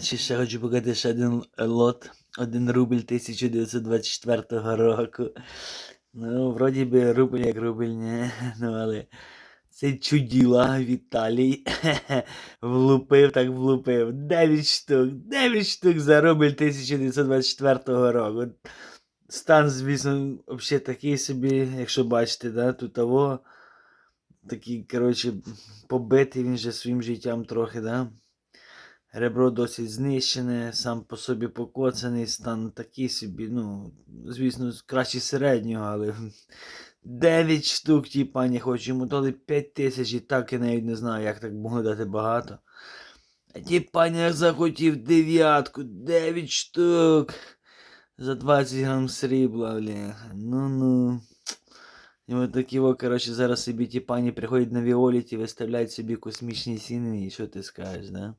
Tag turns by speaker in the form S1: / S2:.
S1: Ще хочу показати ще один лот. 1 рубль 1924 року. Ну, вроді би рубль як рубль, не. Ну, але це чуділа Віталій. влупив так влупив. 9 штук, 9 штук за рубль 1924 року. Стан, звісно, взагалі такий собі, якщо бачите, да, тут того. Такий, коротше, побитий він же своїм життям трохи, да. Ребро досить знищене, сам по собі покоцаний, стан такий собі, ну, звісно, краще середнього, але 9 штук, типа, не хочу. Йому дали 5 тисяч і так я навіть не знаю, як так могли дати багато. А тіпаня захотів дев'ятку, 9 штук. За 20 грам срібла, бля. Ну-ну. І от такі, о, коротше, зараз собі ті пані приходять на Віоліті, виставляють собі космічні ціни, і що ти скажеш, да?